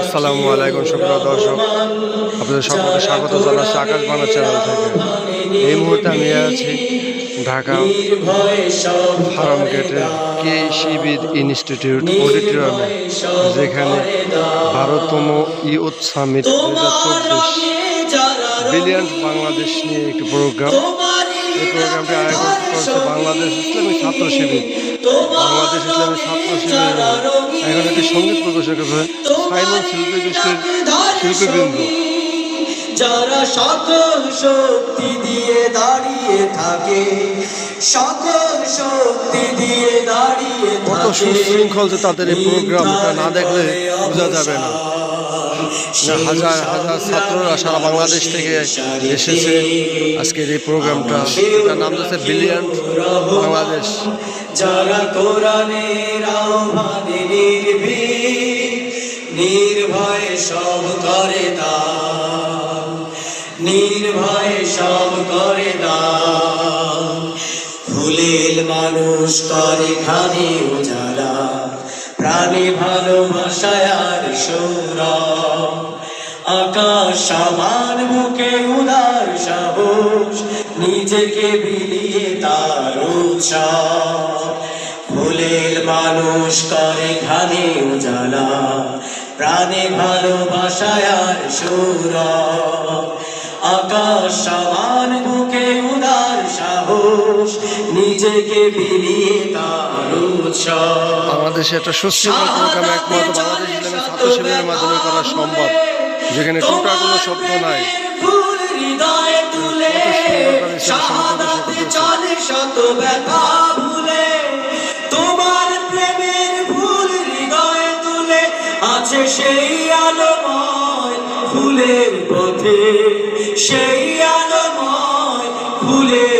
আসসালামু আলাইকুম সুপ্রিয় দর্শক। আপনাদের সকলকে স্বাগত জানাচ্ছি আকাশ বাংলা চ্যানেল থেকে। এই মুহূর্তে আমি আছি ঢাকা ফার্ম গেটে কে শিবির ইনস্টিটিউট অডিটোরিয়ামে যেখানে বারোতম ইউথ সামিট দু হাজার চব্বিশ ব্রিলিয়ান্ট বাংলাদেশ নিয়ে একটি প্রোগ্রাম। এই প্রোগ্রামটি আয়োজন করছে বাংলাদেশ ইসলামী ছাত্র শিবির। বাংলাদেশ ইসলামী ছাত্র শিবির এখন একটি সংগীত সাইমন শিল্পী গোষ্ঠীর শিল্পীবৃন্দ। যারা সকল শক্তি দিয়ে দাঁড়িয়ে থাকে সকল শক্তি দিয়ে দাঁড়িয়ে কত থাকে সুশৃঙ্খল যে তাদের এই প্রোগ্রামটা না দেখলে বোঝা যাবে না। হাজার হাজার ছাত্ররা সারা বাংলাদেশ থেকে এসেছে। আজকের এই প্রোগ্রামটা এটার নাম হচ্ছে ব্রিলিয়ান্ট বাংলাদেশ যারা সব করে দান নির্ভয়ে মানুষ করে খানে উজালা। প্রাণী ভালোবাসায় সৌরভ। আকাশ সমান বুকে উদার সাহস, নিজেকে বিলিয়ে তার ফুলের মানুষ করে ঘানে উজালা, প্রাণে ভালোবাসায় সুর আকাশ সাহস নিজেকে বিলিয়ে তার বাংলাদেশে একটা সুশৃঙ্খল প্রোগ্রাম একমাত্র বাংলাদেশ ইসলামী ছাত্র শিবিরের মাধ্যমে করা সম্ভব যেখানে টোটা কোনো শব্দ নাই। শত ব্যথা ভুলে। তোমার প্রেমের ফুল হৃদয়ে তুলে আছে সেই আলোময় ফুলের পথে। সেই আলোময় ফুলের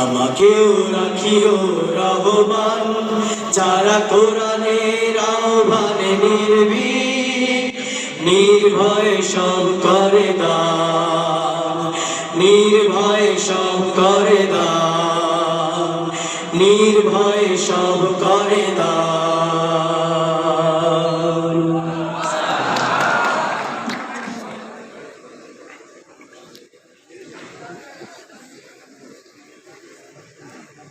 আমাকেও রাখিও রহমান, যারা কোরআনের আহ্বানে নির্বি নির্ভয় সব করে দান, নির্ভয় সব করে দান, নির্ভয় সব করে দান।